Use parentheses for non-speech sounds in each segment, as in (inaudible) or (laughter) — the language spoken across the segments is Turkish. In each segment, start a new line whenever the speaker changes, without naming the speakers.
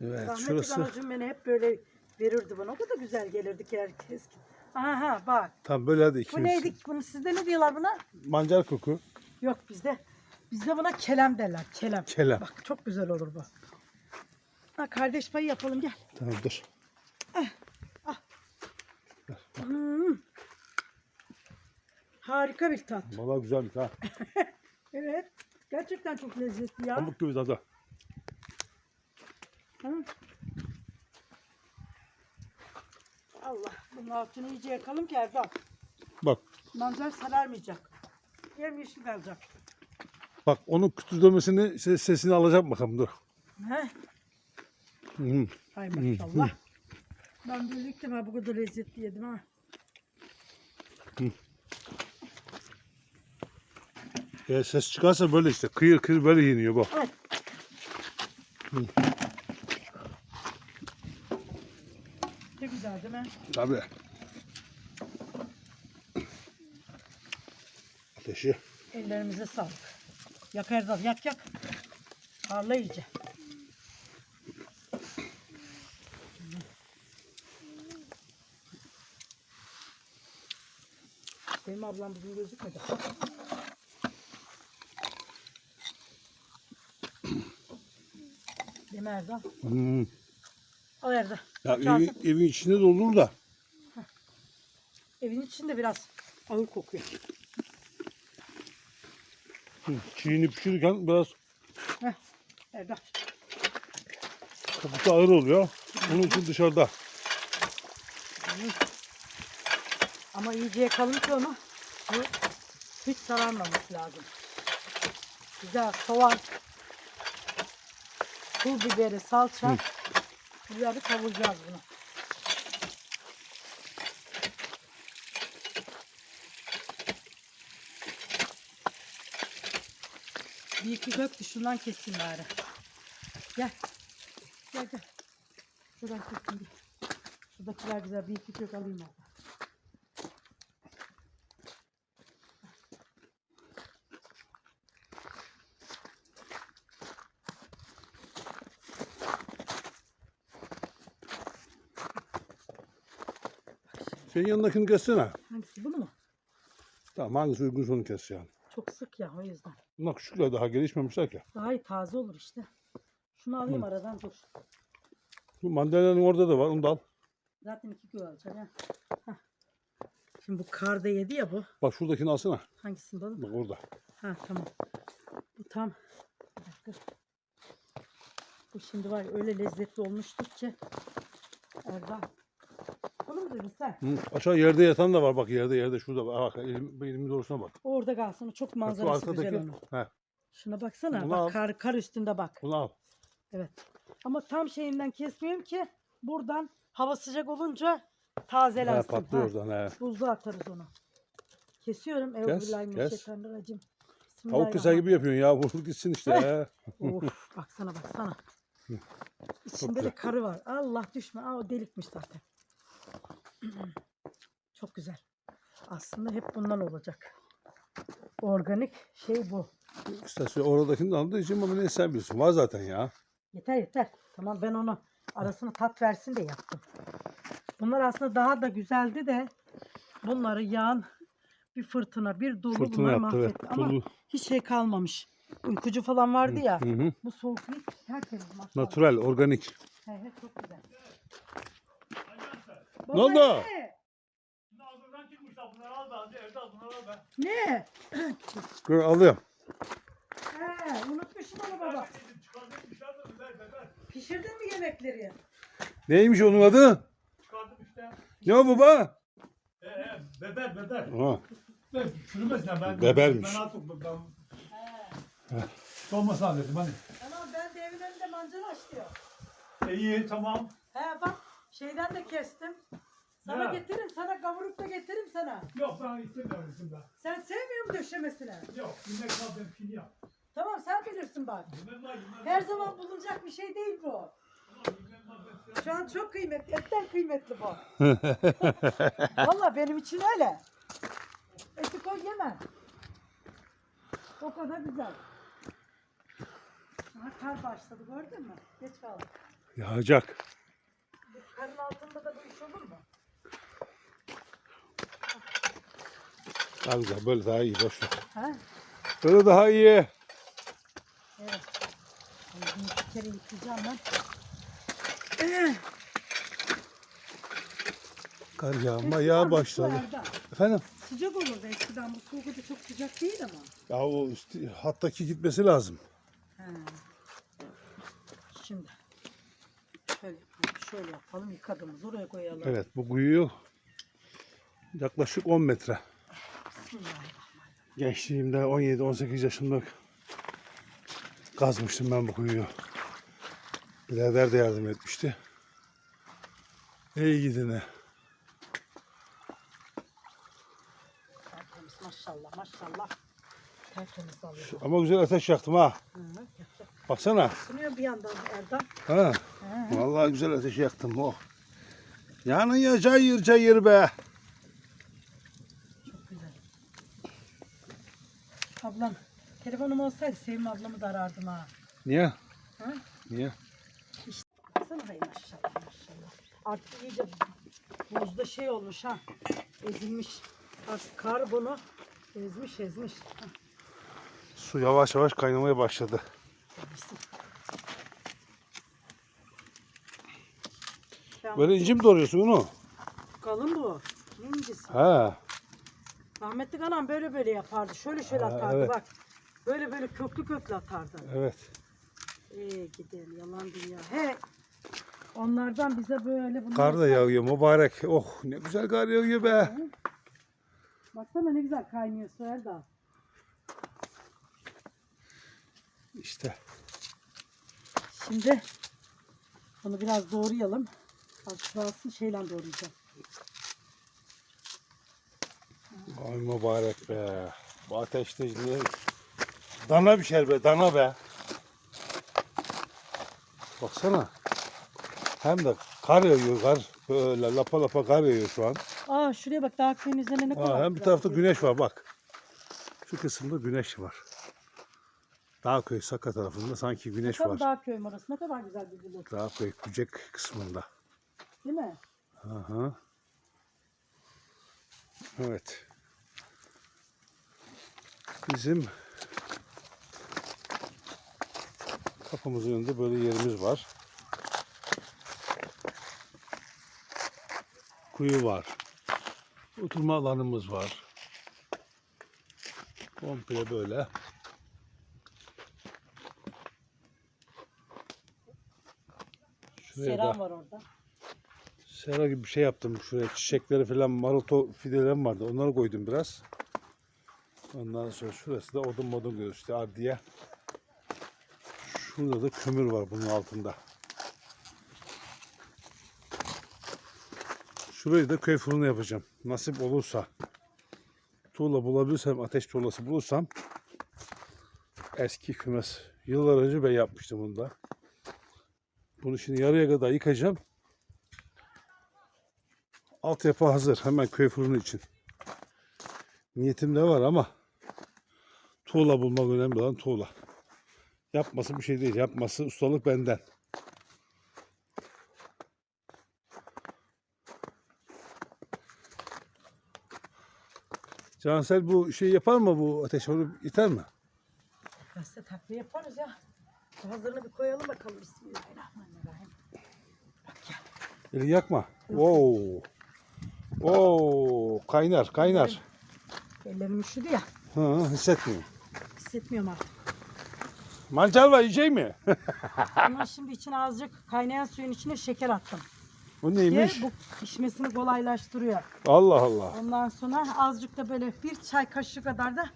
Evet
Rahmetli
şurası
anacığım beni hep böyle verirdi bana. O kadar güzel gelirdi ki herkes. Aha bak.
tam böyle hadi
Bu
ikimiz.
neydi? Bunu sizde ne diyorlar buna?
Mancar koku.
Yok bizde. Bizde buna kelem derler. Kelem.
Kelem.
Bak çok güzel olur bu. Ha, kardeş payı yapalım gel.
Tamam dur.
Hmm. Harika bir tat.
Valla güzelmiş ha. (laughs)
Evet. Gerçekten çok lezzetli ya.
Pamuk gibi tadı.
Hı. Allah. Bunun altını iyice yakalım ki Erdal.
Bak
Manzar sararmayacak. Yem yeşil kalacak.
bak onun kütürdemesini işte sesini alacağım bakalım dur.
He?
Hı.
Ay maşallah. Ben ilk defa bu kadar lezzetli yedim ha.
E, ses çıkarsa böyle işte kıyır kıyır böyle yeniyor bu.
Al. Ne değil mi?
Tabii. Ateşi.
Ellerimize sağlık. Yak Erdal yak yak. Parla iyice. Benim ablam bugün gözükmedi. Değil mi Erdal?
Hmm.
Al Erdal.
Ya evin, evin içinde de olur da.
Evin içinde biraz ağır kokuyor.
Hı. Çiğini pişirirken biraz.
Erdal.
kokusu ağır oluyor. Onun için dışarıda.
Ama iyice yakalım ki onu. Bu hiç sararmaması lazım. Güzel soğan, pul biberi, salça. Güzel bir kavuracağız bunu. Bir iki gök şundan keseyim bari. Gel. Gel gel. Şuradan keseyim. Şuradakiler güzel. Bir iki gök alayım ben.
Senin yanındakini kessene.
Hangisi bunu mu?
Tamam hangisi uygun onu kes yani.
Çok sık ya o yüzden.
Bunlar küçükler daha gelişmemişler ki.
Daha taze olur işte. Şunu alayım aradan dur.
Bu mandalina'nın orada da var onu da al.
Zaten iki kilo alacak ha. Hah. Şimdi bu kar da yedi ya bu.
Bak şuradakini alsana.
Hangisinde oğlum?
Bak orada.
Ha tamam. Bu tam. Bir dakika. Bu şimdi var ya öyle lezzetli olmuştur ki. Erdal. Sen?
Hı. Aşağı yerde yatan da var bak yerde yerde şurada bak. Bak elim, elimin doğrusuna bak.
Orada kalsın. O çok manzarası güzel
arkadaki.
onun.
He,
Şuna baksana.
Bunu
bak
al.
kar, kar üstünde bak.
bunu al.
Evet. Ama tam şeyinden kesmiyorum ki buradan hava sıcak olunca tazelensin.
He, patlıyor oradan he.
Buzluğa atarız onu. Kesiyorum.
kes.
Euzubillahimineşşeytanirracim.
Tavuk keser gibi yapıyorsun ya. Vur gitsin işte. he. (laughs)
Of baksana baksana. İçinde de
güzel.
karı var. Allah düşme. Aa, o delikmiş zaten. (clears throat) Çok güzel. Aslında hep bundan olacak. Organik şey bu.
İstersen oradakini de aldığı için ama ne sen bilirsin. Var zaten ya.
Yeter yeter. Tamam ben onu arasına tat versin de yaptım. Bunlar aslında daha da güzeldi de bunları yağan bir fırtına, bir dolu
Fırtına
bunlar
yaptı ve
mahvetti. Ama
dolu.
hiç şey kalmamış. Uykucu falan vardı ya.
Hı hı.
Bu soğukluk tertemiz maşallah.
Natural, organik.
He he çok güzel.
Ne oldu?
Baba, Ne?
Ağzından çıkmışlar bunlar al da evde al bunları al ben.
Ne?
Gör alıyorum.
He, unutmuşum onu baba.
Dedim çıkartmışlar da biber biber.
Pişirdin mi yemekleri?
Neymiş onun adı?
Çıkardım işte.
Ne o baba?
Ee, beber beber.
Ha.
Ben çürümesin ha, ben.
Bebermiş.
Ben artık ben. Dolmasın dedim hani.
Tamam ben de evin önünde mancar açlıyor.
E, iyi tamam.
He bak şeyden de kestim. Sana
Ya.
getiririm, sana kavurup da getiririm sana.
Yok ben istemiyorum şimdi.
Sen sevmiyor musun döşemesini?
Yok var ben pini yap.
Tamam sen bilirsin bak.
Yemek var yemek var.
Her zaman bulunacak bir şey değil bu.
Yemek var, ben-
Şu an çok kıymetli, etten kıymetli bu. (laughs) Valla benim için öyle. Eti koy yeme. O kadar güzel. Aha kar başladı gördün mü? Geç kaldık.
Yağacak.
Karın altında da bu iş olur mu?
Al güzel böyle daha iyi boş ver.
Ha?
Böyle daha iyi.
Evet. Bunu bir kere yıkayacağım ben.
Kar yağma yağ başladı. Efendim?
Sıcak olurdu eskiden. Bu soğuk da çok sıcak değil ama.
Ya o üstü, hattaki gitmesi lazım.
Ha. Şimdi şöyle, yapalım. Yıkadığımız oraya koyalım.
Evet bu kuyuyu yaklaşık 10 metre. Gençliğimde 17-18 yaşında kazmıştım ben bu kuyuyu. Birader de yardım etmişti. İyi gidine.
Tertemiz maşallah maşallah. Tertemiz alıyor.
Ama güzel ateş yaktım ha.
Hı.
Baksana.
Isınıyor bir yandan Erdem.
Ha. Vallahi güzel ateş yaktım oh. Yanıyor cayır cayır be.
Çok güzel. Ablam telefonum olsaydı Sevim ablamı da arardım ha.
Niye?
ha?
Niye?
Baksana hay maşallah maşallah. Artık iyice buzda şey olmuş ha. Ezilmiş. Artık kar bunu ezmiş ezmiş. Ha,
Su yavaş yavaş kaynamaya başladı.
ezilsin. Ya,
Böyle inci mi doğruyorsun onu?
Kalın bu. İncisi?
Ha.
Rahmetli anam böyle böyle yapardı. Şöyle şöyle
Ha,
atardı
evet.
bak. Böyle böyle köklü köklü atardı.
Evet.
Ee gidelim yalan dünya. He. Onlardan bize böyle bunlar.
Kar da yağıyor mübarek. Oh ne güzel kar yağıyor be.
Baksana ne güzel kaynıyor su Erdal.
İşte.
Şimdi bunu biraz doğrayalım. Kalsın şeyle doğrayacağım.
Ay mübarek be. Bu ateşte ne? Dana bir şey be, dana be. Baksana. Hem de kar yağıyor, kar. Böyle lapa lapa kar yağıyor şu an.
Aa şuraya bak daha köyün üzerine ne kadar.
Aa, hem bir tarafta güneş var bak. Şu kısımda güneş var. Dağköy Saka tarafında sanki güneş
Bakalım
var.
Dağ köyüm orası ne kadar güzel bir bulut.
Dağköy Kucek kısmında.
Değil mi?
Aha. Evet. Bizim kapımızın önünde böyle yerimiz var. Kuyu var. Oturma alanımız var. Komple böyle. Şuraya da-
Seram var orada.
Sera gibi bir şey yaptım. Şuraya çiçekleri falan maroto fidelerim vardı. Onları koydum biraz. Ondan sonra şurası da odun modun görüyor işte ardiye. Şurada da kömür var bunun altında. Şurayı da köy fırını yapacağım. Nasip olursa. Tuğla bulabilirsem, ateş tuğlası bulursam eski kümes. Yıllar önce ben yapmıştım bunu da. Bunu şimdi yarıya kadar yıkacağım. Altyapı hazır. Hemen köy fırını için. Niyetim de var ama tuğla bulmak önemli olan tuğla. Yapması bir şey değil. Yapması ustalık benden. Cansel bu şey yapar mı bu ateş onu iter mi?
Gazete takviye yaparız ya. Hazırını bir koyalım bakalım. Bismillahirrahmanirrahim. Bak ya.
Eli yakma. Oo. Oo, kaynar, kaynar.
Ellerim üşüdü ya.
Hı, hissetmiyorum.
Hissetmiyorum artık.
Mancal yiyecek mi? (laughs)
Ama şimdi içine azıcık kaynayan suyun içine şeker attım.
bu
Diye
neymiş?
bu pişmesini kolaylaştırıyor.
Allah Allah.
Ondan sonra azıcık da böyle bir çay kaşığı kadar da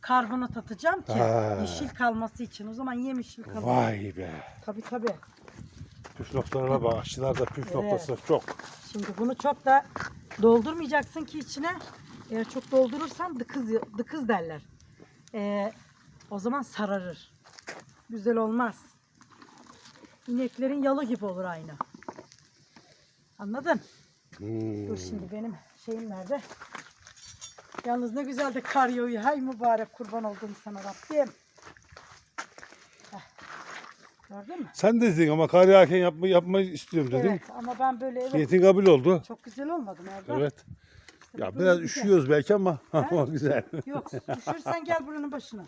karbonat atacağım ki
Ha.
yeşil kalması için. O zaman yemişil kalır.
Vay be.
Tabii tabii.
Püf noktalarına bak. Aşçılarda püf
Evet.
noktası çok.
Şimdi bunu çok da doldurmayacaksın ki içine. Eğer çok doldurursan dıkız, dıkız derler. Ee, o zaman sararır. Güzel olmaz. İneklerin yalı gibi olur aynı. Anladın?
Hmm.
Dur şimdi benim şeyim nerede? Yalnız ne güzel de kar yağıyor. Hay mübarek kurban oldum sana Rabbim. Gördün mü?
Sen de dedin ama kar yağarken yapma, yapmayı istiyorum dedin.
Evet ama ben böyle evet
Niyetin kabul oldu.
çok güzel olmadı mı Erdal?
Evet.
Tabii
Ya biraz
güzel.
üşüyoruz belki ama (laughs) ama güzel.
Yok düşürsen gel buranın başına.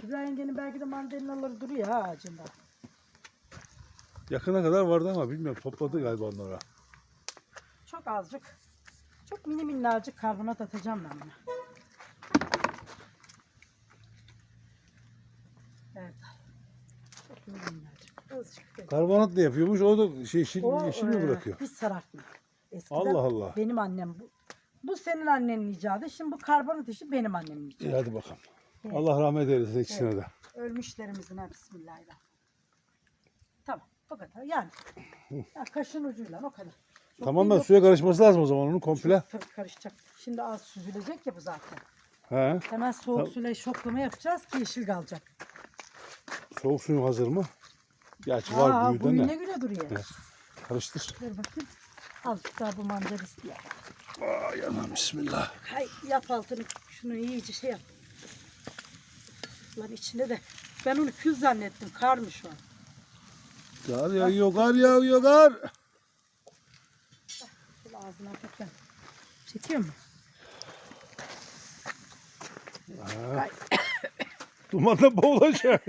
Kübra yengenin belki de mandalinaları duruyor ha ağacında.
Yakına kadar vardı ama bilmiyorum topladı galiba onlara.
Çok azıcık. Çok mini minnacık karbonat atacağım ben buna. Evet.
Karbonat ne yapıyormuş? O da şey yeşil,
O
yeşil mi
e,
bırakıyor?
bir sarartma. Eskiden
Allah Allah.
benim annem bu. Bu senin annenin icadı. Şimdi bu karbonat işi benim annemin icadı.
İyi hadi bakalım.
Evet.
Allah rahmet eylesin ikisine de.
Ölmüşlerimizin ha bismillahirrahmanirrahim. Tamam o kadar yani. Ya kaşın ucuyla o kadar. Çok
Tamam
değil,
da
yok.
suya karışması lazım o zaman onun komple.
Tabii karışacak. Şimdi az süzülecek ya bu zaten.
He.
Hemen soğuk
Tamam.
suyla şoklama yapacağız ki yeşil kalacak.
Soğuk suyun hazır mı? Gerçi var
Aa,
büyüden
bu
de.
ne güne duruyor.
Evet. Karıştır.
Ver bakayım. Azıcık daha bu mandalis diye.
Ay anam bismillah.
Hay yap altını şunu iyice şey yap. Lan içinde de ben onu kül zannettim. Karmış o.
Kar yağıyor, kar yağıyor, kar.
Şöyle ağzına hafiften. Çekiyor mu? Ay,
Dumanda (laughs) boğulacak.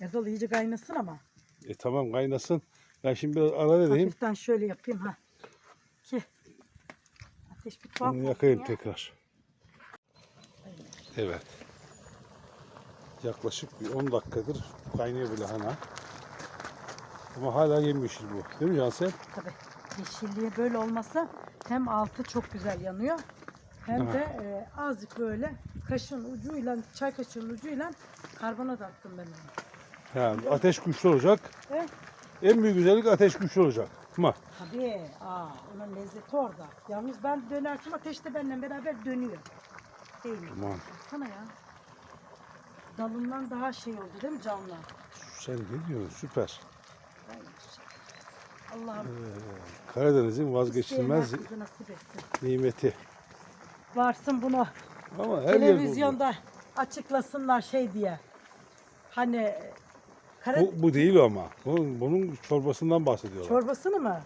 Erdal iyice kaynasın ama.
e tamam kaynasın. Ben şimdi biraz ara vereyim.
Hafiften şöyle yapayım ha. Ki ateş bir tuhaf olsun
yakayım
ya.
tekrar. Evet. Yaklaşık bir 10 dakikadır kaynıyor bu lahana. Ama hala yemyeşil bu. Değil mi Cansel?
Tabii yeşilliği böyle olmasa hem altı çok güzel yanıyor hem de e, azıcık böyle kaşın ucuyla çay kaşığının ucuyla karbonat attım ben ona.
Yani ateş güçlü olacak.
Evet.
En büyük güzellik ateş güçlü olacak. Ama
Tabii. Aa, onun lezzeti orada. Yalnız ben dönerken ateşte benimle beraber dönüyor. Değil mi?
Aman.
Baksana ya. Dalından daha şey oldu değil mi canlı?
sen ne diyorsun? Süper.
Maşallah. Allah'ım
Karadeniz'in vazgeçilmez
nasip etsin.
nimeti.
Varsın bunu
Ama her
televizyonda açıklasınlar şey diye. Hani kara,
Bu, bu değil ama. Bunun, bunun çorbasından bahsediyorlar.
çorbasını mı?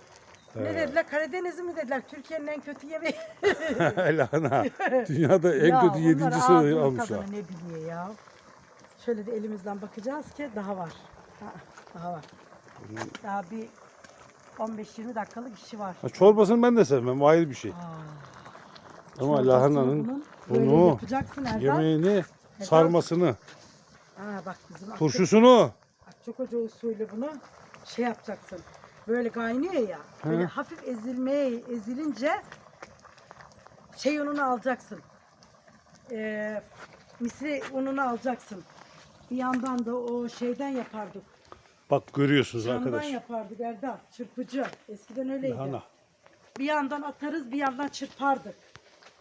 Ne
Evet.
dediler? Karadeniz'i mi dediler? Türkiye'nin en kötü yemeği. (laughs)
Lahana. (laughs) Dünyada en
Ya
kötü yedinci sırayı
ağzının
almış
tadını
ha.
Ne biliyor ya. Şöyle de elimizden bakacağız ki daha var. Ha, daha var. Daha bir 15-20 dakikalık işi var.
Ha, çorbasını ben de sevmem. Ayrı bir şey.
Aa,
Ama lahananın bunu,
yapacaksın Erdal.
yemeğini, sarmasını,
Ha bak bizim Akçak-
turşusunu.
Akçakoca usulü bunu şey yapacaksın. Böyle kaynıyor ya. Böyle
Hı.
hafif ezilmeye ezilince şey ununu alacaksın. Ee, misri ununu alacaksın. Bir yandan da o şeyden yapardık.
Bak görüyorsunuz
Camdan
arkadaş.
yapardık Erdal. Çırpıcı. Eskiden öyleydi.
Lahana.
Bir yandan atarız bir yandan çırpardık.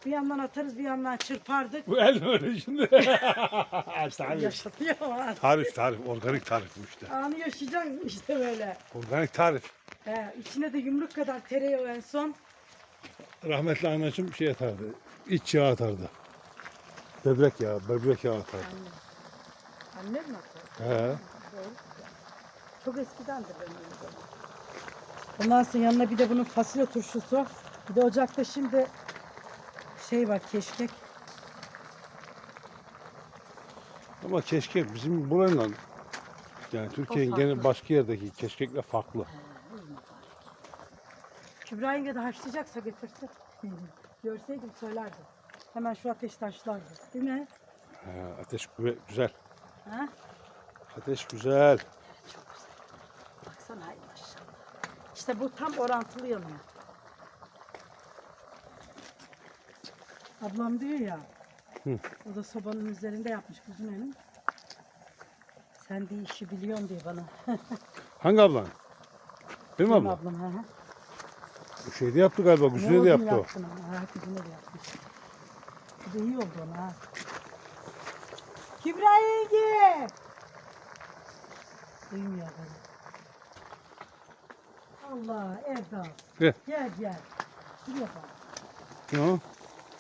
Bir yandan atarız bir yandan çırpardık.
Bu el böyle şimdi. (laughs) tarif.
Yaşatıyor ama.
tarif tarif. Organik tarif bu işte.
Anı yaşayacaksın işte böyle.
Organik tarif.
He, içine de yumruk kadar tereyağı en son.
Rahmetli anacığım şey atardı. İç yağ atardı. Böbrek yağı, böbrek yağı atardı.
Anne. Annem mi atar?
He.
Çok eskidendir benim bildiğim. Ondan sonra yanına bir de bunun fasulye turşusu. Bir de ocakta şimdi şey var keşkek.
Ama keşkek bizim buranın yani Türkiye'nin
farklı.
genel başka yerdeki keşkekle farklı.
Kübra yenge de haşlayacaksa getirsin. (laughs) Görseydim söylerdim. Hemen şu ateşte haşlardı. Değil mi?
He, ateş güve- güzel.
Ha?
Ateş güzel.
Çok güzel. Baksana hay maşallah. İşte bu tam orantılı yanıyor. Ablam diyor ya.
Hı.
O da sobanın üzerinde yapmış kuzun önüm. Sen de işi biliyorsun diyor bana. (laughs)
Hangi ablan? Benim ablam.
ablam ha.
Bu şeyde yaptı galiba.
Ne
Güzine de yaptı o.
Ha, kuzuna da yapmış. Bu da iyi oldu ona ha. Kübra yenge! Duymuyor beni. Allah Erdal.
Gel.
Gel gel. Şuraya bak.
Ne o?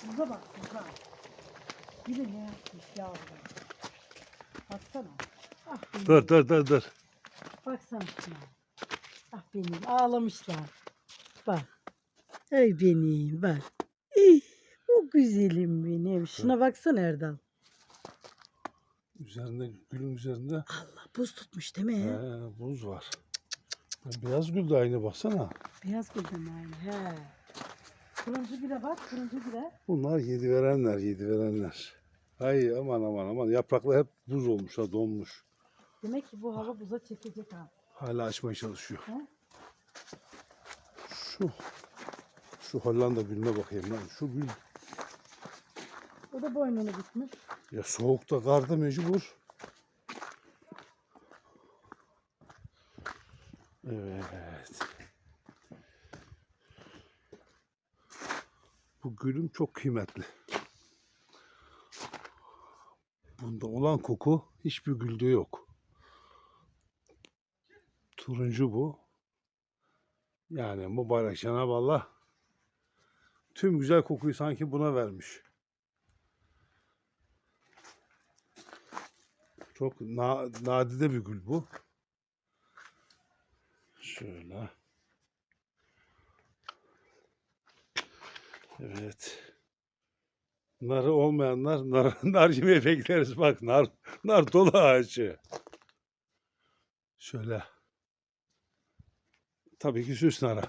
Burada bak burada. Bir de ne yapmış yavrum. Baksana. Ah benim.
Dur dur dur dur.
Baksana şuna. Ah benim ağlamışlar. Bak. Ey benim bak. Ey, o güzelim benim. Şuna baksana Erdal.
Üzerinde gülün üzerinde
Allah buz tutmuş değil mi?
he, buz var. Beyaz gül de aynı baksana.
Beyaz gülden aynı. He. Turuncu bile bak. Turuncu bile.
Bunlar yedi verenler, yedi verenler. Ay aman aman aman yapraklar hep buz olmuş ha donmuş.
Demek ki bu hava buza çekecek ha.
Hala açmaya çalışıyor.
He?
Şu şu Hollanda gülüne bakayım lan. Şu gül
O da boynunu bitmiş.
ya soğukta karda mecbur. Evet. Bu gülüm çok kıymetli. Bunda olan koku hiçbir gülde yok. Turuncu bu. Yani mübarek Cenab-ı Allah tüm güzel kokuyu sanki buna vermiş. Çok na nadide bir gül bu. Şöyle. Evet. Narı olmayanlar nar, (laughs) nar yemeği bekleriz. Bak nar, nar dolu ağacı. Şöyle. Tabii ki süs narı.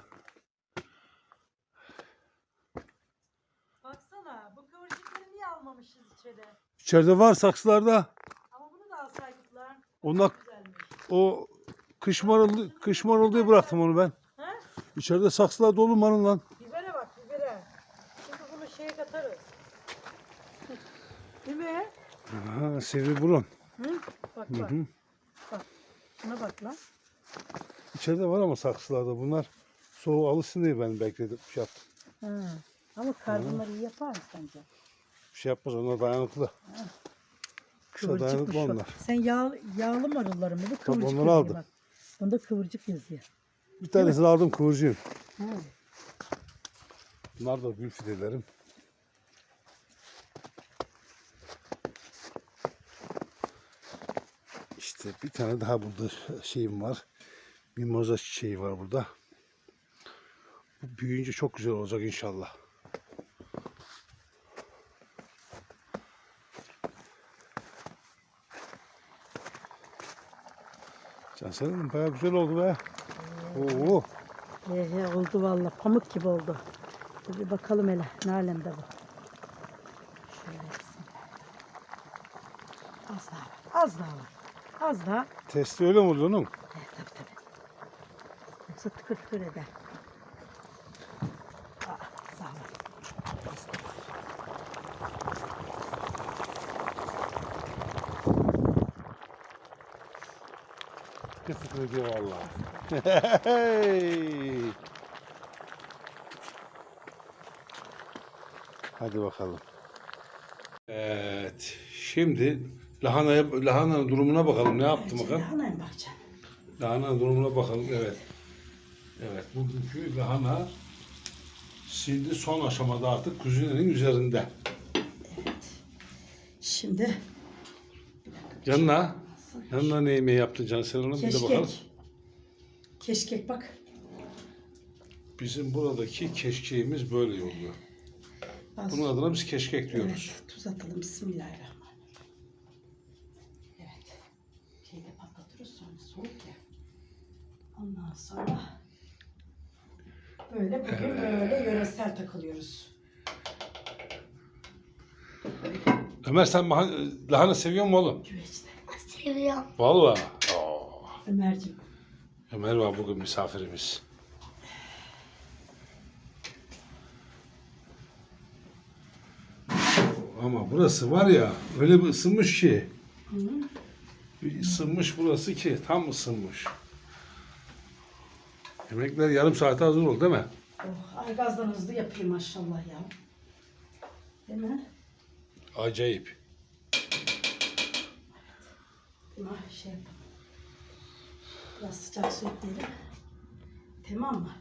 Baksana bu kıvırcıkları niye almamışız içeri?
İçeride var saksılarda.
Ama bunu da alsaydık lan.
Onlar o kış maruldu, kış marul diye bıraktım onu ben.
Ha?
İçeride saksılar dolu marul lan.
Bibere bak bibere. Şimdi bunu şeye katarız. Değil mi?
Sivri burun.
Hı? Bak
Hı
bak.
hı.
Şuna bak lan.
İçeride var ama saksılarda bunlar soğuğu alışsın diye ben bekledim. Şey, yaptım.
Ha. Ama kar bunları iyi yapar mı sence?
Bir şey yapmaz onlar dayanıklı. Kışa
Kıvırcıkmış
dayanıklı
bak.
onlar.
Sen yağ, yağlı marulları mı? Bu kıvırcık
onları
yazıyor
aldım.
bak. Bunda kıvırcık yazıyor.
Bir tanesini aldım kıvırcığım.
Ha.
Bunlar da gül fidelerim. İşte bir tane daha burada şeyim var. Mimoza çiçeği var burada. Bu büyüyünce çok güzel olacak inşallah. Canselim bayağı güzel oldu be. Oo.
He oldu valla. Pamuk gibi oldu. Bir bakalım hele. Ne alemde bu. Şöyle. Az daha var. Az daha var. Az daha.
Testi öyle mi oluyor onun?
He, tabii tabii. Yoksa tıkır tıkır eder. Aa, sağ ol.
Tıkır ediyor valla. Hadi bakalım. Evet. Şimdi lahanaya, lahananın durumuna bakalım. Ne yaptı bakalım?
Lahanaya bakacağım.
Lahananın durumuna bakalım. Evet. Evet. Bugünkü lahana şimdi son aşamada artık kuzinenin üzerinde.
Şimdi
Yanına yanına ne yemeği yaptın Cansel Hanım? Bir de bakalım.
keşkek. Bak.
Bizim buradaki keşkeğimiz böyle oluyor.
Az-
Bunun adına biz keşkek diyoruz.
Evet, tuz atalım. Bismillahirrahmanirrahim. Evet. Şeyde patlatırız sonra soğuk ya. Ondan sonra böyle bugün böyle yöresel takılıyoruz.
Ömer sen lahana seviyor musun oğlum?
Güveçte.
Seviyorum.
Vallahi. Aa,
Ömerciğim.
Ömer var bugün misafirimiz. Ama burası var ya öyle bir ısınmış ki. Bir ısınmış burası ki tam ısınmış. Yemekler yarım saate hazır oldu değil mi?
Oh, ay gazdan hızlı yapayım maşallah ya. Değil mi?
Acayip.
Mi? Şey yapalım. Biraz sıcak su ekleyelim. Tamam mı?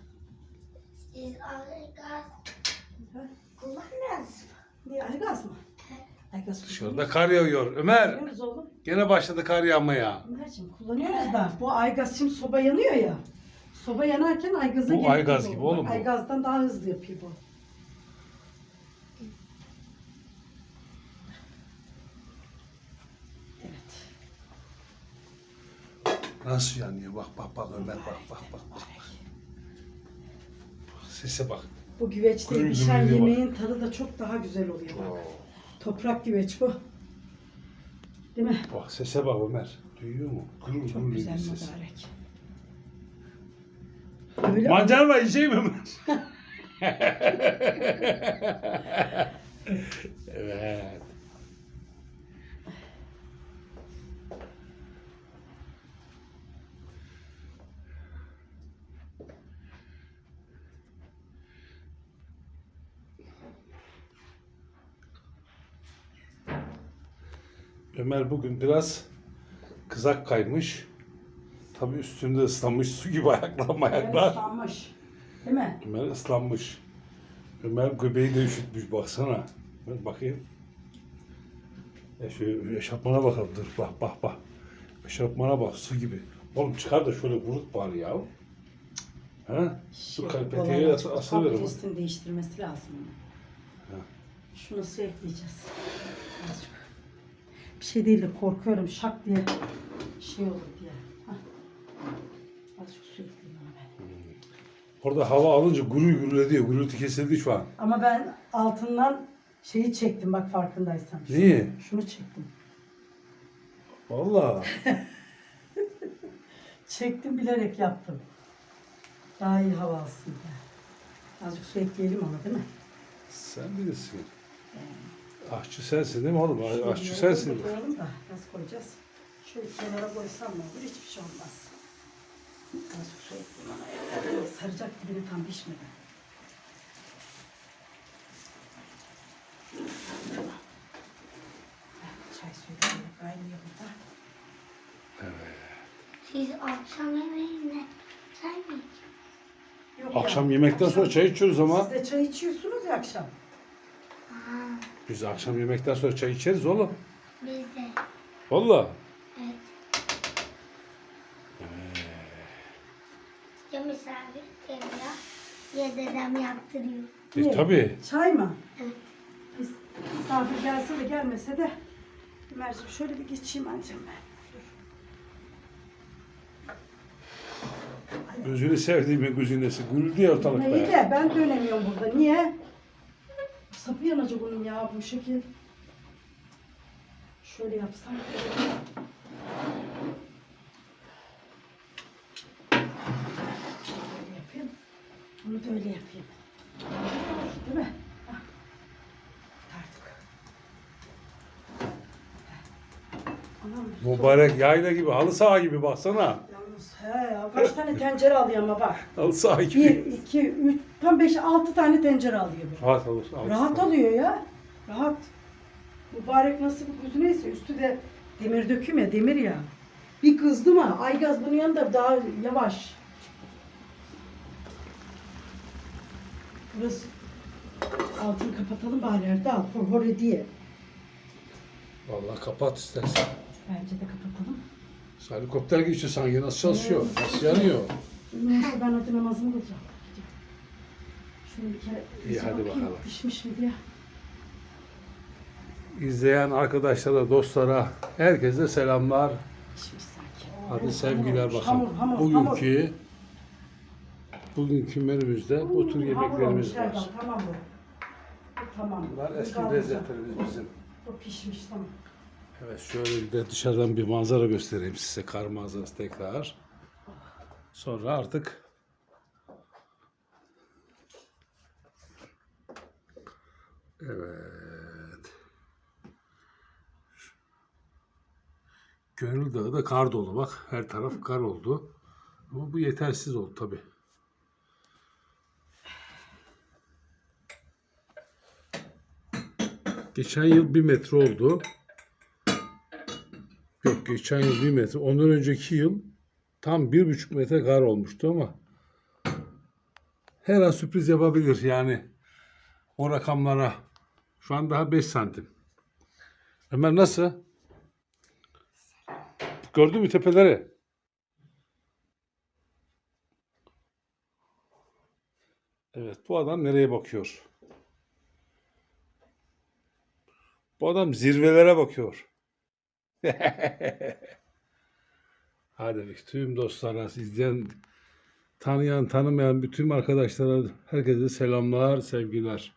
Siz gaz
Ha?
kullanmıyorsunuz mu?
Niye? Ali gaz mı? Aygaz
Dışarıda kar yağıyor. Ömer
kullanıyoruz oğlum.
gene başladı kar yağmaya.
Ömerciğim kullanıyoruz da bu aygaz şimdi soba yanıyor ya. Soba yanarken aygaza
Bu aygaz gibi
oğlum.
bu.
Aygazdan daha hızlı yapıyor bu. Evet.
Nasıl yanıyor? Bak bak bak Ömer bak bak bak. bak. Sese bak.
Bu güveçte pişen
diyor bak.
yemeğin tadı da çok daha güzel oluyor bak. Toprak güveç bu. Değil mi?
Bak sese bak Ömer. Duyuyor mu? Gurur
Çok
gurur
güzel
ses.
mübarek. Öyle
Mancar mı yiyecek mi evet. Ömer bugün biraz kızak kaymış. Tabii üstünde ıslanmış su gibi ayaklar
Ömer
ayaklar.
ıslanmış. Değil mi?
Ömer ıslanmış. Ömer göbeği de üşütmüş baksana. Ben bakayım. Ya şu eşofmana bakalım dur bak bak bak. Eşofmana bak su gibi. Oğlum çıkar da şöyle vurut bari ya. Ha? Su peteği
olay-
as asılıverin.
komple üstünü değiştirmesi lazım.
Ha.
Şunu su ekleyeceğiz. Azıcık. Bir şey değil de korkuyorum şak diye şey olur. Azıcık su ekleyeyim ona ben.
Orada hava alınca gurul gurul ediyor. Gurultu kesildi şu an.
Ama ben altından şeyi çektim bak farkındaysan.
Niye?
Şunu çektim.
Vallahi. (laughs)
Çektim bilerek yaptım. Daha iyi hava alsın diye. Azıcık su ekleyelim ona değil mi?
Sen bilirsin. Aşçı sensin değil mi oğlum? Aşçı sensin.
Koyalım da nasıl koyacağız? Şöyle kenara koysam ne olur? Hiçbir şey olmaz. Azıcık ekleyeyim ona. Saracak dibini tam pişmedi. Çay suyu kaynıyor burada.
Siz akşam yemeğinde çay mı içiyorsunuz?
Yok
Akşam
ya,
yemekten sonra
akşam-
çay içiyoruz ama.
Siz de çay içiyorsunuz ya akşam.
Aa,
Biz akşam yemekten sonra çay içeriz oğlum.
biz de.
Vallahi.
Evet. Ya misafir geliyor ya dedem yaptırıyor.
E, tabii.
Çay mı?
Evet.
Biz misafir gelse de gelmese de Ömerciğim şöyle bir geçeyim anneciğim ben.
Gözünü sevdiğimin gözünesi. Gürüldü ya ortalıkta.
İyi de ben dönemiyorum burada. Niye? Sapı yanacak onun ya bu şekil. Şöyle yapsam. Böyle yapayım. Bunu da öyle yapayım. Değil mi? Hah. Artık. Anam,
Mübarek yayla gibi, halı saha gibi baksana.
Yalnız he ya kaç tane tencere alıyor ama bak.
Halı saha
Bir,
gibi.
iki, üç, tam beş, altı tane tencere alıyor. bu.
Rahat alır. alır.
Rahat alıyor ya. Rahat. Mübarek nasıl bir kuzu neyse üstü de demir döküm ya demir ya. Bir kızdı mı Aygaz bunun yanında daha yavaş. Burası altını kapatalım bari Erdal hor hor diye.
Vallahi kapat istersen.
Bence de kapatalım.
Helikopter geçiyor sanki. Nasıl çalışıyor? Nasıl yanıyor?
Neyse ben hadi namazımı kılacağım. Şunu bir kere
İyi, hadi bakalım.
Pişmiş mi diye.
İzleyen arkadaşlara, dostlara, herkese selamlar.
Pişmiş sanki.
Hadi sevgiler
hamur
bakalım.
Hamur, hamur.
bugünkü bugünkü menümüzde bu tür yemeklerimiz var.
Tamam bu. Bu tamam.
Bunlar
Bu
eski
kaldı.
lezzetlerimiz bizim.
Bu pişmiş tamam.
Evet şöyle bir de dışarıdan bir manzara göstereyim size. Kar manzarası tekrar. Sonra artık Evet. Gönül Dağı da kar dolu bak. Her taraf kar oldu. Ama bu yetersiz oldu tabi. Geçen yıl bir metre oldu. Yok geçen yıl bir metre. Ondan önceki yıl tam bir buçuk metre kar olmuştu ama her an sürpriz yapabilir yani o rakamlara. Şu an daha 5 santim. Ömer nasıl? Gördün mü tepeleri? Evet bu adam nereye bakıyor? Bu adam zirvelere bakıyor. (laughs) Hadi tüm dostlara, izleyen, tanıyan, tanımayan bütün arkadaşlara herkese selamlar, sevgiler.